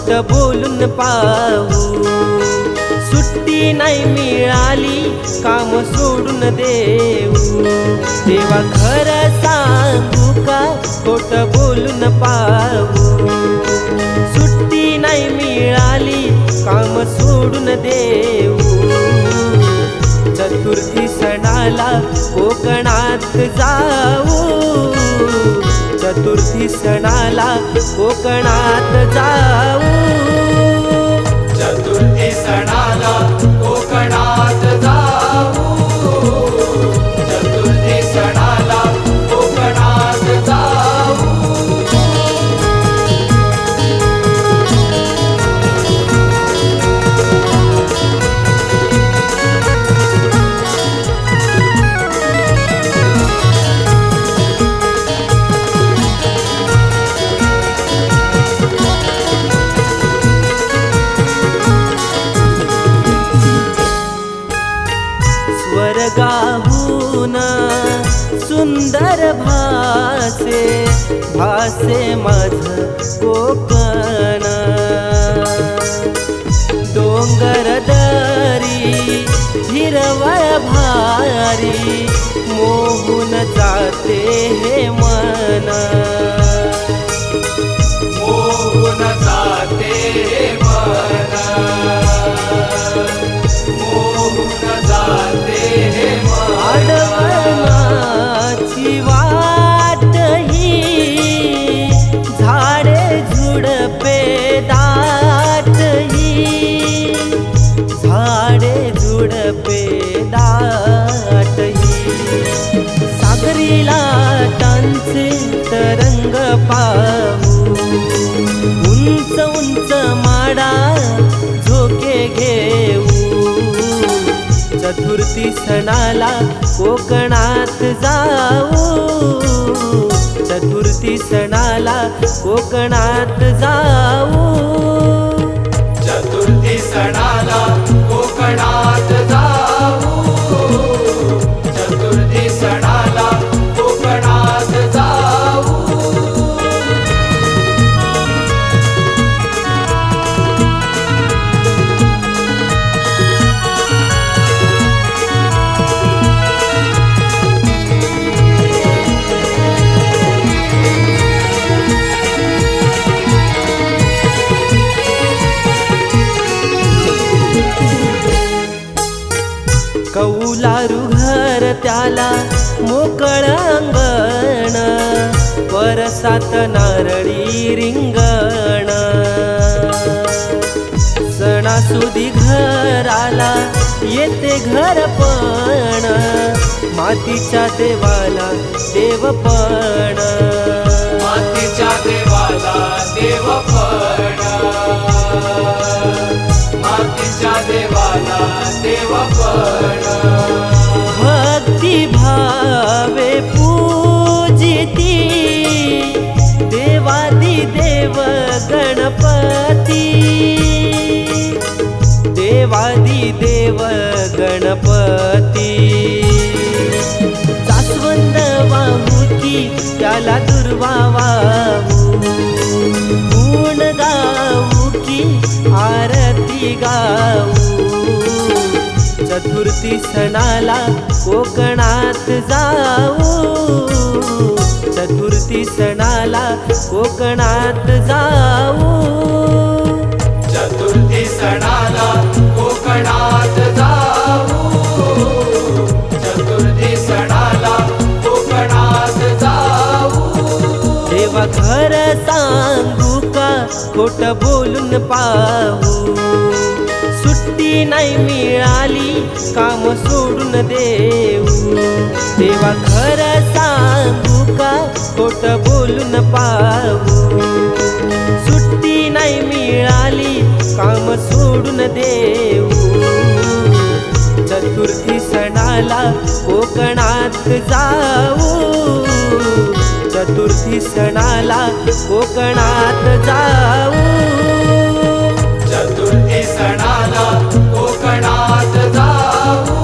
खोट बोलून पाहू. सुट्टी नाही मिळाली काम सोडून देऊ. तेव्हा खरं सांगू का खोट बोलून पाहू. सुट्टी नाही मिळाली काम सोडून देऊ. चतुर्थी सणाला कोकणात जाऊ. चतुर्थी सणाला कोकणात जाऊ. सुंदर भासे भासे माझ कोकण. डोंगर दरी हिरवळ भारी मोहून जाते हे मन. मोहून जाते मन. लाटांचे तरंग पाहू. उंच उंच माडा झोके घेऊ. चतुर्थी सणाला कोकणात जाऊ. चतुर्थी सणाला कोकणात जाऊ. चतुर्थी सणाला कोकणात जाऊ. कौलारू घर त्याला मोकळ अंगण. परसात नारळी रिंगण. सणासुदी घराला येते घर पण. मातीच्या देवाला देवपण मातीच्या देवाला देवपण मातीच्या देवाला देवपण देव गणपती. जास्वंद वाहू की त्याला दुर्वा वाहू गुण गाऊ की आरती गाऊ चतुर्थी सणाला कोकणात जाऊ. चतुर्थी सणाला कोकणात जाऊ. खोट बोलून पाहू. सुट्टी नाही मिळाली काम सोडून देऊ. तेव्हा खरं सांगू का खोट बोलून पाहू. सुट्टी नाही मिळाली काम सोडून देऊ. चतुर्थी सणाला कोकणात जाऊ. चतुर्थी सणाला कोकणात जाऊ. चतुर्थी सणाला कोकणात जाऊ.